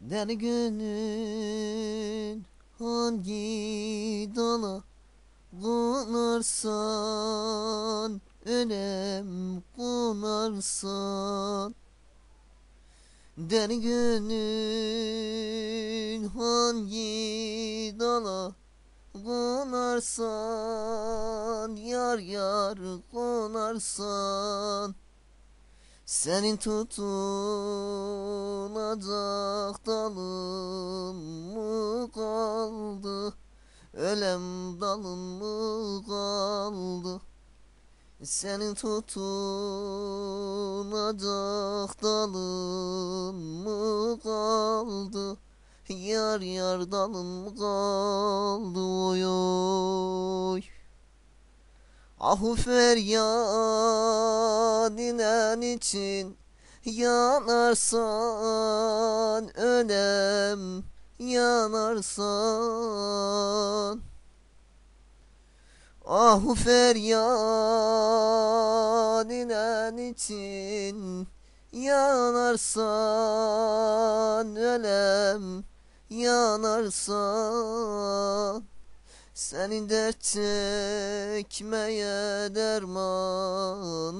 Deli günün hangi dala konarsan Ölem konarsan. Deli günün hangi dala konarsan Yar yar konarsan senin tutunacak dalın mı kaldı? Ölem dalın mı kaldı? Senin tutunacak dalın mı kaldı? Yar yar dalın mı kaldı? Oy oy. Ahu feryad inen için yanarsan ölem yanarsan. Ahu feryad inen için yanarsan ölem yanarsan senin dert çekmeye dermanın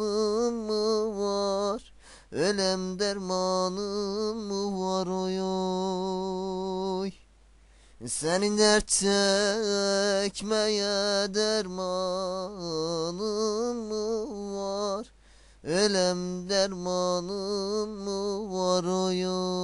mı var? Ölem dermanın mı var oy oy? Senin dert çekmeye dermanın mı var? Ölem dermanın mı var oy oy?